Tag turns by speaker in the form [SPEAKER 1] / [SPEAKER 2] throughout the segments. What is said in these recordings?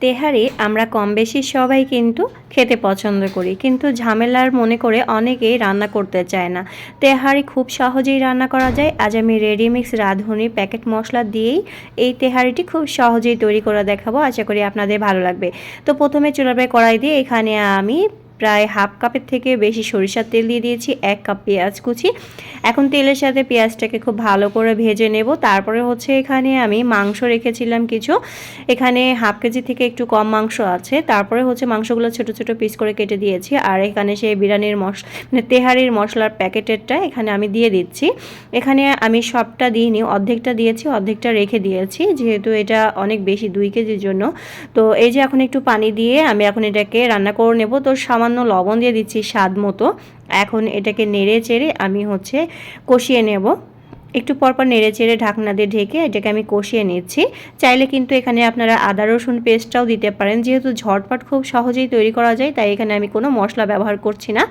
[SPEAKER 1] তেহারি আমরা কম বেশি সবাই কিন্তু খেতে পছন্দ করি। কিন্তু ঝামেলার মনে করে অনেকেই রান্না করতে চায় না। তেহারি খুব সহজেই রান্না করা যায়। আজ আমি রেডিমিক্স রাঁধুনি প্যাকেট মশলা দিয়েই এই তেহারিটি খুব সহজেই তৈরি করে দেখাবো। আশা করি আপনাদের ভালো লাগবে। তো প্রথমে চুলাবে কড়াই দিয়ে এখানে আমি প্রায় হাফ কাপের থেকে বেশি সরিষার তেল দিয়ে দিয়েছি, এক কাপ পেঁয়াজ কুচি। এখন তেলের সাথে পেঁয়াজটাকে খুব ভালো করে ভেজে নেব। তারপরে হচ্ছে এখানে আমি মাংস রেখেছিলাম কিছু। এখানে হাফ কেজি থেকে একটু কম মাংস আছে। তারপরে হচ্ছে মাংসগুলো ছোট ছোট পিস করে কেটে দিয়েছি। আর এখানে সেই বিরিয়ানির মশ মানে তেহারির মশলার প্যাকেটেরটা এখানে আমি দিয়ে দিচ্ছি। এখানে আমি সবটা দিইনি, অর্ধেকটা দিয়েছি, অর্ধেকটা রেখে দিয়েছি। যেহেতু এটা অনেক বেশি, দুই কেজির জন্য। তো এই যে এখন একটু পানি দিয়ে আমি এখন এটাকে রান্না করে নেব। তো সামান্য লবণ দিয়ে দিচ্ছি স্বাদ মতো। এখন এটাকে নেড়ে চেড়ে আমি হচ্ছে কষিয়ে নেব। একটু পরপর নেড়ে চেড়ে ঢাকনা দিয়ে ঢেকে এটাকে আমি কষিয়ে নিচ্ছি। চাইলে কিন্তু এখানে আপনারা আদা, রসুন পেস্টটাও দিতে পারেন। যেহেতু ঝটপট খুব সহজেই তৈরি করা যায়, তাই এখানে আমি কোনো মশলা ব্যবহার করছি না।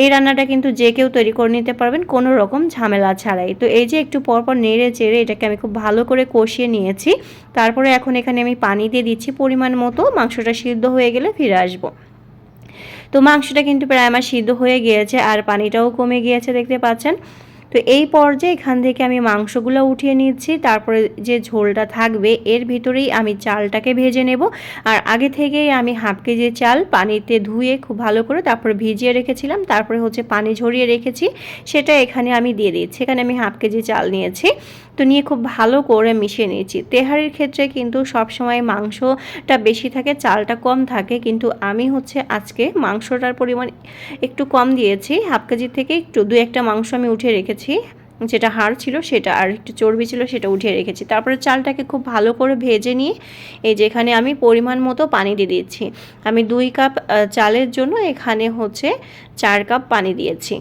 [SPEAKER 1] এই রান্নাটা কিন্তু যে কেউ তৈরি করে নিতে পারবেন, কোনো রকম ঝামেলা ছাড়াই। তো এই যে একটু পরপর নেড়ে চেড়ে এটাকে আমি খুব ভালো করে কষিয়ে নিয়েছি। তারপরে এখন এখানে আমি পানি দিয়ে দিচ্ছি পরিমাণ মতো। মাংসটা সিদ্ধ হয়ে গেলে ফিরে আসব। তো মাংসটা কিন্তু প্রায় আমার সিদ্ধ হয়ে গিয়েছে আর পানিটাও কমে গিয়েছে দেখতে পাচ্ছেন? তো এই পর্যায়ে এখান থেকে আমি মাংসগুলো উঠিয়ে নিচ্ছি, তারপরে যে ঝোলটা থাকবে এর ভিতরেই আমি চালটাকে ভেজে নেব। আর আগে থেকেই আমি হাফ কেজি চাল পানিতে ধুয়ে খুব ভালো করে তারপরে ভিজিয়ে রেখেছিলাম, তারপরে হচ্ছে পানি ঝরিয়ে রেখেছি, সেটা এখানে আমি দিয়ে দিচ্ছি। এখানে আমি হাফ কেজি চাল নিয়েছি, তো নিয়ে খুব ভালো করে মিশিয়ে নিয়েছি। তেহারির ক্ষেত্রে কিন্তু সবসময় মাংসটা বেশি থাকে, চালটা কম থাকে, কিন্তু আমি হচ্ছে আজকে মাংসটার পরিমাণ একটু কম দিয়েছি, হাফ কেজি থেকে একটু দু একটা মাংস আমি উঠে রেখেছি। যেটা হাড় ছিল সেটা আর একটু চর্বি ছিল সেটা উঠিয়ে রেখেছি। তারপরে চালটাকে খুব ভালো করে ভেজে নিয়ে এই যেখানে আমি পরিমাণ মতো পানি দিয়ে দিচ্ছি আমি দুই কাপ চালের জন্য এখানে হচ্ছে চার কাপ পানি দিয়েছি।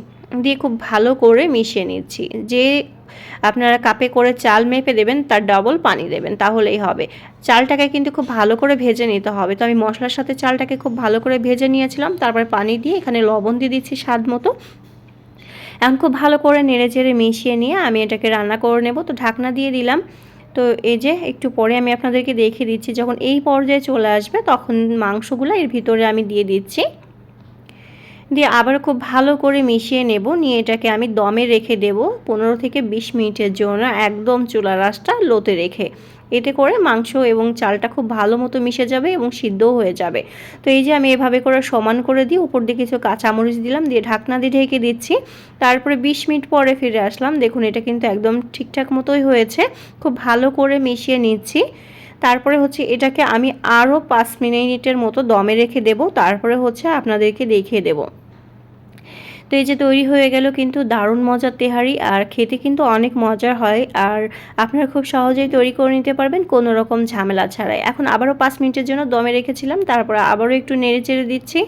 [SPEAKER 1] দিয়ে খুব ভালো করে মিশিয়ে নিচ্ছি। যে আপনারা কাপে করে চাল মেপে দেবেন, তার ডবল পানি দেবেন, তাহলেই হবে। চালটাকে কিন্তু খুব ভালো করে ভেজে নিতে হবে। তো আমি মশলার সাথে চালটাকে খুব ভালো করে ভেজে নিয়েছিলাম। তারপরে পানি দিয়ে এখানে লবণ দিয়ে দিচ্ছি স্বাদ মতো। এখন খুব ভালো করে নেড়ে চেড়ে মিশিয়ে নিয়ে আমি এটাকে রান্না করে নেব। তো ঢাকনা দিয়ে দিলাম। তো এই যে একটু পরে আমি আপনাদেরকে দেখিয়ে দিচ্ছি, যখন এই পর্যায়ে চলে আসবে তখন মাংসগুলো এর ভিতরে আমি দিয়ে দিচ্ছি। দিয়ে আবার খুব ভালো করে মিশিয়ে নেব। নিয়ে এটাকে আমি দমে রেখে দেব। পনেরো থেকে বিশ মিনিটের জন্য একদম চুলা রাসটা লোতে রেখে। এতে করে মাংস এবং চালটা খুব ভালো মতো মিশে যাবে এবং সিদ্ধও হয়ে যাবে। তো এই যে আমি এভাবে করে সমান করে দিই উপর দিয়ে কিছু কাঁচামরিচ দিলাম, দিয়ে ঢাকনা দিয়ে ঢেকে দিচ্ছি। তারপরে বিশ মিনিট পরে ফিরে আসলাম। দেখুন, এটা কিন্তু একদম ঠিকঠাক মতোই হয়েছে। খুব ভালো করে মিশিয়ে নিচ্ছি। তারপরে হচ্ছে এটাকে আমি আরও পাঁচ মিনিটের মতো দমে রেখে দেব। তারপরে হচ্ছে আপনাদেরকে দেখিয়ে দেব। তো এই যে তৈরি হয়ে গেল কিন্তু দারুণ মজার তেহারি আর খেতে কিন্তু অনেক মজার হয় আর আপনারা খুব সহজেই তৈরি করে নিতে পারবেন কোনো রকম ঝামেলা ছাড়াই। এখন আবারও পাঁচ মিনিটের জন্য দমে রেখেছিলাম, তারপর আবারও একটু নেড়ে চেড়ে দিচ্ছি।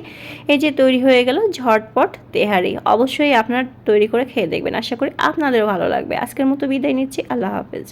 [SPEAKER 1] এই যে তৈরি হয়ে গেল ঝটপট তেহারি, অবশ্যই আপনার তৈরি করে খেয়ে দেখবেন। আশা করি আপনাদেরও ভালো লাগবে। আজকের মতো বিদায় নিচ্ছি, আল্লাহ হাফেজ।